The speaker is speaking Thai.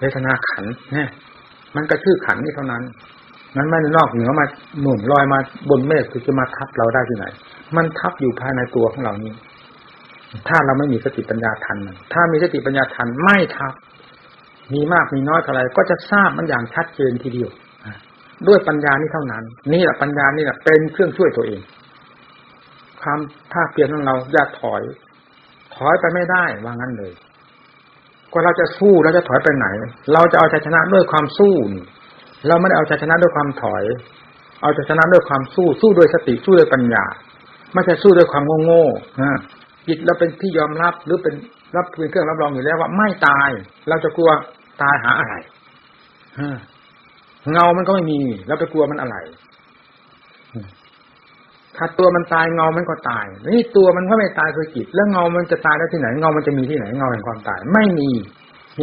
เวทนาขันเนี่ยมันก็ชื่อขันนี่เท่านั้น มันไม่ได้นอกเหนือมาหนุนลอยมาบนเมฆคือจะมาทับเราได้ที่ไหน มันทับอยู่ภายในตัวของเรานี้ ถ้าเราไม่มีสติปัญญาทัน ถ้ามีสติปัญญาทันไม่ทับ มีมากมีน้อยเท่าไรก็จะทราบมันอย่างชัดเจนทีเดียวด้วยปัญญานี้เท่านั้น นี่แหละปัญญานี่แหละเป็นเครื่องช่วยตัวเอง ความภาคเพียรของเราอย่าถอย ถอยไปไม่ได้ว่างั้นเลย ก็เราจะสู้เราจะถอยไปไหน เราจะเอาชัยชนะด้วยความสู้เราไม่ได้เอาชัยชนะด้วยความถอย เอาชัยชนะด้วยความสู้สู้ด้วยสติสู้ด้วยปัญญา ไม่ใช่สู้ด้วยความโง่ๆนะจิตเราเป็นที่ยอมรับหรือเป็นรับเป็นเครื่องรับรองอยู่แล้วว่าไม่ตาย เราจะกลัวตายหาอะไรฮะเงามันก็ไม่มีเราไปกลัวมันอะไร ถ้าตัวมันตายเงามันก็ตาย นี่ตัวมันก็ไม่ตายคือจิต แล้วเงามันจะตายได้ที่ไหน เงามันจะมีที่ไหน เงาแห่งความตาย ไม่มี